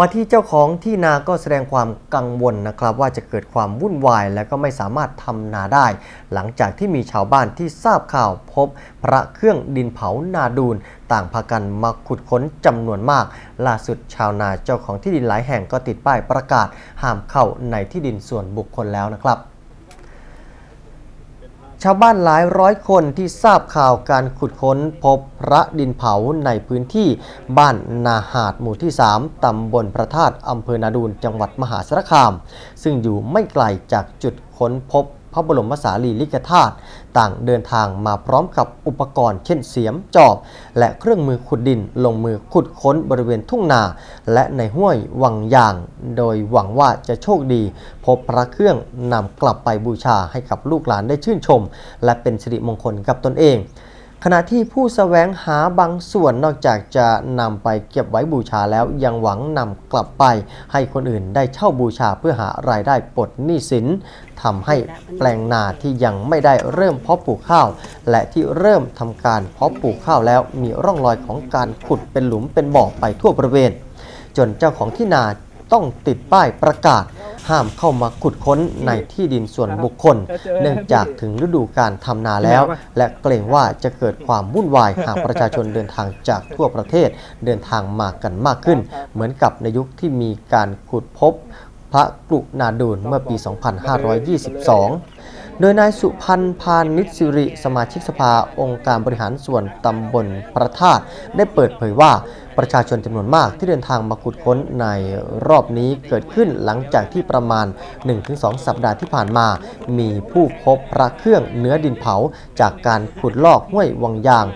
มาที่เจ้าของที่นาก็แสดงความกังวลนะครับว่าจะเกิดความวุ่นวาย และก็ไม่สามารถทำนาได้ หลังจากที่มีชาวบ้านที่ทราบข่าวพบ พระเครื่องดินเผานาดูนต่างพากันมาขุดค้นจำนวนมาก ล่าสุดชาวนาเจ้าของที่ดินหลายแห่งก็ติดป้ายประกาศห้ามเข้าในที่ดินส่วนบุคคลแล้วนะครับ ชาวบ้านหลายร้อยคนที่ทราบข่าวการขุดค้นพบพระดินเผาในพื้นที่บ้านนาหาดหมู่ที่ 3 ตำบลพระธาตุอำเภอนาดูนจังหวัดมหาสารคาม ซึ่งอยู่ไม่ไกลจากจุดค้นพบ พระบรมสารีริกธาตุต่างเดินทางมาพร้อมกับอุปกรณ์เช่นเสียมจอบ และเครื่องมือขุดดินลงมือขุดค้นบริเวณทุ่งนา และในห้วยวังยาง โดยหวังว่าจะโชคดี พบพระเครื่องนำกลับไปบูชาให้กับลูกหลานได้ชื่นชม และเป็นสิริมงคลกับตนเอง ขณะที่ผู้แสวงหาบางส่วนนอกจากจะนำไปเก็บไว้บูชาแล้วยังหวังนำกลับไป ให้คนอื่นได้เช่าบูชาเพื่อหารายได้ปลดหนี้สินทำให้แปลงนาที่ยังไม่ได้เริ่มเพาะปลูกข้าว และที่เริ่มทำการเพาะปลูกข้าวแล้วมีร่องรอยของการขุดเป็นหลุมเป็นบ่อไปทั่วบริเวณ จนเจ้าของที่นาต้องติดป้ายประกาศ ห้ามเข้ามาขุดค้นในที่ดินส่วนบุคคล เนื่องจากถึงฤดูการทำนาแล้ว และเกรงว่าจะเกิดความวุ่นวายหากประชาชนเดินทางจากทั่วประเทศเดินทางมากันมากขึ้น เหมือนกับในยุคที่มีการขุดพบ พระกรุนาดูลเมื่อปี 2522 โดยนายสุพันธ์พานิชสิริสมาชิกสภาองค์การบริหารส่วนตำบลพระธาตุได้เปิดเผยว่าประชาชนจำนวนมากที่เดินทางมาขุดค้นในรอบนี้เกิดขึ้นหลังจากที่ประมาณ 1-2 สัปดาห์ที่ผ่านมา มีผู้พบพระเครื่องเนื้อดินเผา จากการขุดลอกห้วยวังยาง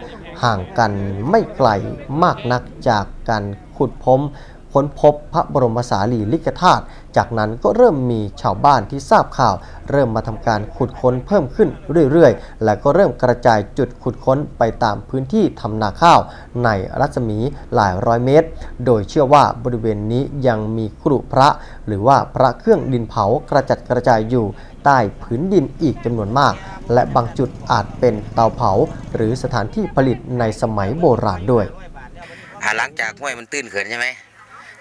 ห่างกันไม่ไกลมากนักจากการขุดพบค้นพบพระบรมสารีริกธาตุ จากนั้นก็เริ่มมีชาวบ้านที่ทราบข่าว เริ่มมาทำการขุดค้นเพิ่มขึ้นเรื่อยๆ และก็เริ่มกระจายจุดขุดค้นไปตามพื้นที่ทำนาข้าว ในรัศมีหลายร้อยเมตร โดยเชื่อว่าบริเวณนี้ยังมีกรุพระ หรือว่าพระเครื่องดินเผากระจัดกระจายอยู่ใต้ผืนดินอีกจำนวนมาก และบางจุดอาจเป็นเตาเผา หรือสถานที่ผลิตในสมัยโบราณด้วยหลังจากห้วยมันตื้นเขินใช่ไหม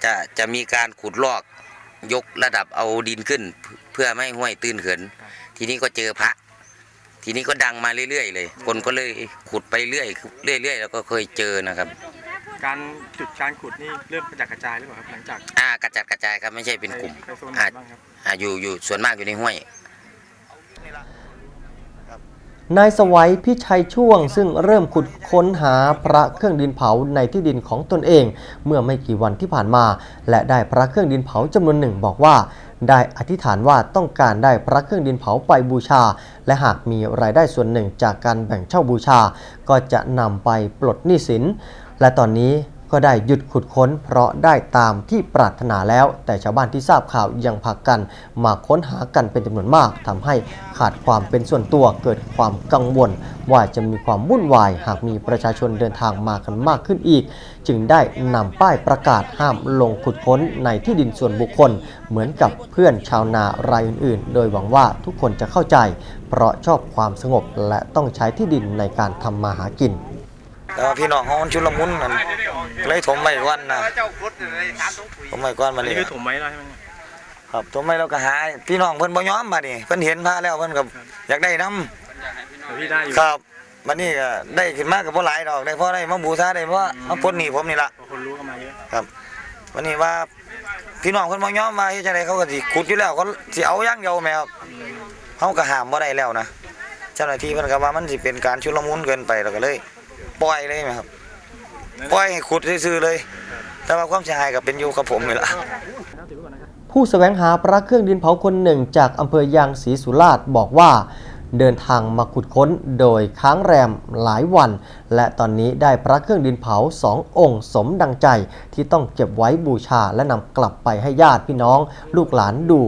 จะจะมีการขุดลอก ยกระดับเอาดินขึ้น เพื่อไม่ให้ห้วยตื้นเขิน ทีนี้ก็เจอพระ ทีนี้ก็ดังมาเรื่อยๆเลย คนก็เลยขุดไปเรื่อยเรื่อยๆแล้วก็เคยเจอนะครับการจุดการขุดนี่เริ่มกระจัดกระจายหรือเปล่าครับหลังจากอ่ากระจัดกระจายครับไม่ใช่เป็นกลุ่มไปโซนไหนอ่าบ้างครับอ่าอยู่อยู่ส่วนมากอยู่ในห้วย นายสวัยพิชัยช่วง ซึ่งเริ่มขุดค้นหาพระเครื่องดินเผาในที่ดินของตนเอง เมื่อไม่กี่วันที่ผ่านมา และได้พระเครื่องดินเผาจำนวนหนึ่งบอกว่า ได้อธิษฐานว่าต้องการได้พระเครื่องดินเผาไปบูชา และหากมีรายได้ส่วนหนึ่งจากการแบ่งเช่าบูชา ก็จะนำไปปลดหนี้สิน และตอนนี้ ก็ได้หยุดขุดค้นเพราะได้ตามที่ปรารถนาแล้ว แต่ชาวบ้านที่ทราบข่าวยังพากันมาค้นหากันเป็นจำนวนมากทำให้ขาดความเป็นส่วนตัวเกิดความกังวล ว่าจะมีความวุ่นวาย หากมีประชาชนเดินทางมากันมากขึ้นอีก จึงได้นำป้ายประกาศห้ามลงขุดค้นในที่ดินส่วนบุคคล เหมือนกับเพื่อนชาวนารายอื่น ๆ โดยหวังว่าทุกคนจะเข้าใจ เพราะชอบความสงบและต้องใช้ที่ดินในการทำมาหากิน แต่ว่าพี่น้องเขามันชุลมุนกันเลยถมไม่ก่อนนะถมไม่ก่อนมาอันนี่นี้คือถมไม้แล้วใช่ไหมเนี่ยครับถมไม่แล้วก็หาพี่น้องเพิ่นบ่ยอมมานี่เพิ่นเห็นพระแล้วเพิ่นก็อยากได้นํแต่พี่ได้อยู่ครับบัดนี้ก็ได้ขึ้นมาก็บ่หลายดอกได้พอได้มาบูชาได้เพราะมาปลดหนี้ผมนี่ล่ะพอคนรู้ก็มาเยอะครับวันนี้ว่าพี่น้องเพิ่นบ่ยอมมาเฮ็ดจังไดเขาก็สิขุดอยู่แล้วเขาสิเอาอย่างเดียวแม่ครับเฮาก็ห้ามบ่ได้แล้วนะเจ้าหน้าที่เพิ่นก็ว่ามันสิเป็นการชุลมุนเกินไปแล้วก็เลย ปล่อยเลยแม่ครับปล่อยให้ขุดซื่อเลย แต่ว่าความเสียหายก็เป็นอยู่กับผมนี่ล่ะผู้แสวงหาพระเครื่องดินเผาคนหนึ่งจากอำเภอยางศรีสุราษฎร์บอกว่า เดินทางมาขุดค้นโดยค้างแรมหลายวัน และตอนนี้ได้พระเครื่องดินเผาสององค์สมดังใจที่ต้องเก็บไว้บูชาและนำกลับไปให้ญาติพี่น้อง ลูกหลานดู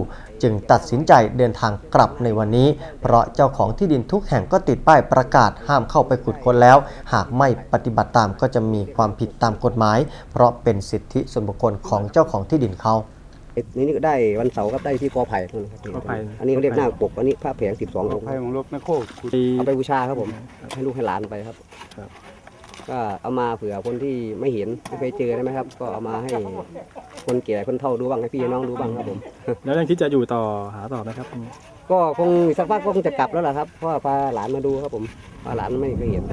จึงตัดสินใจเดินทางกลับในวันนี้ เพราะเจ้าของที่ดินทุกแห่งก็ติดป้ายประกาศห้ามเข้าไปขุดค้นแล้ว หากไม่ปฏิบัติตามก็จะมีความผิดตามกฎหมาย เพราะเป็นสิทธิส่วนบุคคลของเจ้าของที่ดินเขา นี่นี่ก็ได้วันเสาร์ครับได้ที่กอไผ่นู่นครับกอไผ่ อันนี้เขาเรียกหน้าปกอันนี้ผ้าแผงสิบสององค์ไผ่ของรถแมคโครขุด เอาไปบูชาครับผมให้ลูกให้หลานไปครับ ก็เอามาเผื่อคนที่ไม่เห็นไม่เคยเจอได้ไหมครับ ก็เอามาให้คนแก่คนเฒ่าดูบ้างให้พี่น้องดูบ้างครับผม แล้วยังคิดจะอยู่ต่อหาต่อไหมครับ ก็คงอีกสักพักก็คงจะกลับแล้วล่ะครับเพราะว่าพาหลานมาดูครับผมพาหลานไม่เคยเห็น